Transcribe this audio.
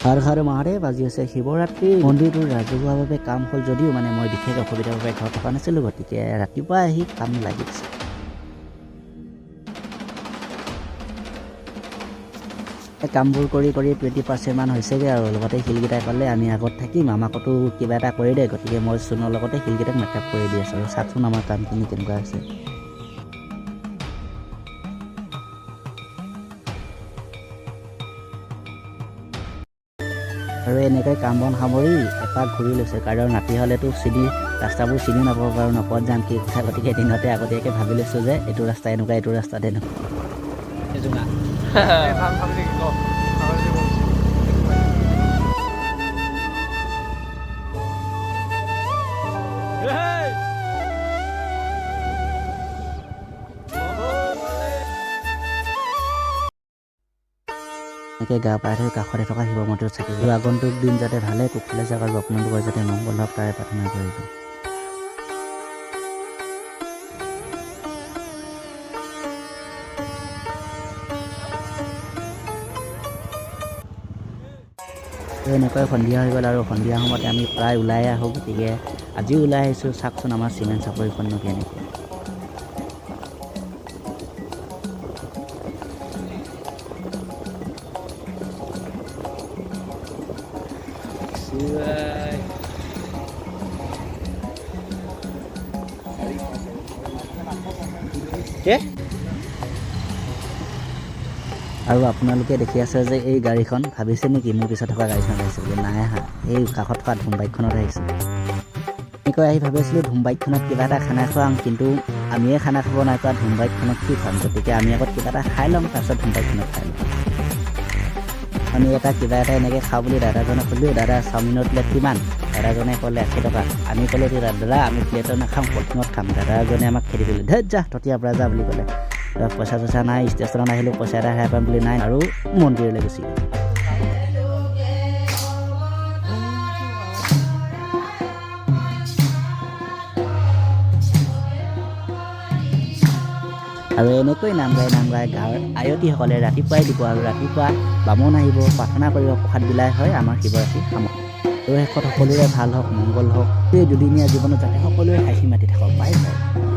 হৰ হৰ মহাদেৱ, আজি হৈছে শিৱৰাত্ৰি। মন্দিৰটোৰ ৰাজহুৱাভাৱে কাম হ'ল যদিও মানে মই বিশেষ অসুবিধাৰ বাবে ঘৰত থকা নাছিলোঁ, গতিকে ৰাতিপুৱা আহি কাম লাগি দিছে এই কামবোৰ কৰি কৰি টুৱেণ্টি পাৰ্চেণ্টমান হৈছেগৈ আৰু লগতে শিলকেইটাই ক'লে আমি আগত থাকিম, আমাকতো কিবা এটা কৰি দে, গতিকে মই চোনৰ লগতে শিলকেইটাক মেকআপ কৰি দি আছোঁ আৰু চাওকচোন আমাৰ কামখিনি কেনেকুৱা হৈছে। আৰু এনেকৈ কাম বন সামৰি এপাক ঘূৰি লৈছে। কাৰণ ৰাতি হ'লেতো চিনি ৰাস্তাবোৰ চিনি নাপাব পাৰোঁ নপদ যাম কি কথা। গতিকে দিনতে আগতীয়াকৈ ভাবি লৈছোঁ যে এইটো ৰাস্তা এনেকুৱা এইটো ৰাস্তা তেনেকুৱা জোঙা এনেকৈ গা পাই থৈ কাষতে থকা শিৱ মন্দিৰত আৰু আগন্তুক দিন যাতে ভালে কুশলে যাওক আৰু আপোনালোকৰ যাতে মংগল হওক তাৰে প্ৰাৰ্থনা কৰিছোঁ এনেকৈ সন্ধিয়া হৈ গ'ল আৰু সন্ধিয়া সময়তে আমি প্ৰায় ওলাই আহোঁ গতিকে আজিও ওলাই আহিছোঁ। চাওকচোন আমাৰ চিমেণ্ট চাপৰিখননো আৰু আপোনালোকে দেখি আছে যে এই গাড়ীখন ভাবিছে নেকি মোৰ পিছত থকা গাড়ীখন বুলি নাই আহা এই কাষত থকা ধুম বাইকখনত আহিছে এনেকৈ আহি ভাবিছিলোঁ ধুম বাইকখনত কিবা এটা খানা খুৱাম কিন্তু আমিয়ে খানা খাব নাই পোৱা ধুম বাইকখনত কি খাম গতিকে আমি আগত কিবা এটা খাই ল'ম তাৰপিছত ধুম বাইকখনত খাই ল'ম। আমি এটা কিবা এটা এনেকৈ খাওঁ বুলি দাদাজনক সুধিলোঁ দাদা চাওমিনৰ প্লেট কিমান? দাদাজনে ক'লে আশী টকা। আমি ক'লোঁ দাদা আমি প্লেটত নাখাম পলিথিনত খাম। দাদাজনে আমাক খেদি দিলে ধেত যা ততিয়াৰ পৰা যা বুলি ক'লে। পইচা চইচা নাই ষ্টেচনত আহিলোঁ পইচা এটা হেৰাই পাম বুলি নাই আৰু মন্দিৰলৈ গুচি গ'ল। আৰু এনেকৈ নাম গাই নাম গাই গাঁৱৰ আয়তীসকলে ৰাতিপুৱাই দিব আৰু ৰাতিপুৱা বামুণ আহিব প্ৰাৰ্থনা কৰিব প্ৰসাদ বিলাই হয় আমাৰ শিৱৰাত্ৰি সামৰণি আৰু শেষত সকলোৰে ভাল হওক মংগল হওক এই দুদিনীয়া জীৱনত যাতে সকলোৱে হাঁহি মাতি থাকক পাই যায়